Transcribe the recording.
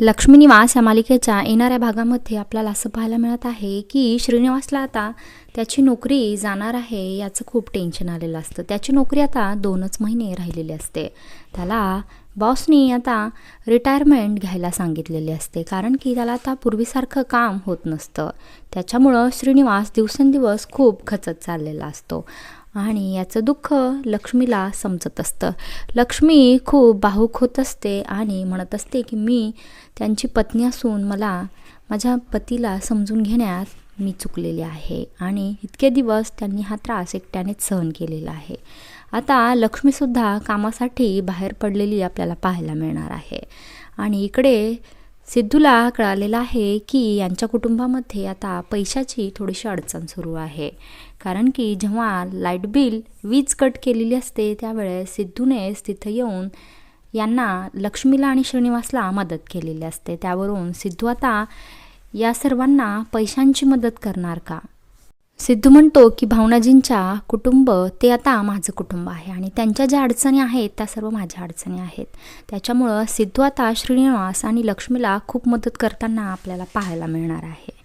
लक्ष्मी निवास या मालिकेच्या येणाऱ्या भागामध्ये आपल्याला असं पाहायला मिळत आहे की श्रीनिवासला आता त्याची नोकरी जाणार आहे याचं खूप टेन्शन आलेलं असतं. त्याची नोकरी आता दोनच महिने राहिलेली असते. त्याला बॉसनी आता रिटायरमेंट घ्यायला सांगितलेली असते. कारण की त्याला आता पूर्वीसारखं काम होत नसतं. त्याच्यामुळं श्रीनिवास दिवसेंदिवस खूप खचत चाललेला असतो. आणि याचं दुःख लक्ष्मीला समजत असतं. लक्ष्मी खूप भावूक होत असते आणि म्हणत असते की मी त्यांची पत्नी असून मला माझ्या पतीला समजून घेण्यात मी चुकलेले आहे. आणि इतके दिवस त्यांनी हा त्रास एकट्यानेच सहन केलेला आहे. आता लक्ष्मीसुद्धा कामासाठी बाहेर पडलेली आपल्याला पाहायला मिळणार आहे. आणि इकडे सिद्धूला कळालेलं आहे की यांच्या कुटुंबामध्ये आता पैशाची थोडीशी अडचण सुरू आहे. कारण की जेव्हा लाइट बिल वीज कट केलेली असते त्यावेळेस सिद्धूनेच तिथं येऊन यांना लक्ष्मीला आणि श्रीनिवासला मदत केलेली असते. त्यावरून सिद्धू आता या सर्वांना पैशांची मदत करणार का? सिद्धू म्हणतो की भावनाजींच्या कुटुंब ते आता माझं कुटुंब आहे आणि त्यांच्या ज्या अडचणी आहेत त्या सर्व माझ्या अडचणी आहेत. त्याच्यामुळं सिद्धू आता श्रीनिवास आणि लक्ष्मीला खूप मदत करताना आपल्याला पाहायला मिळणार आहे.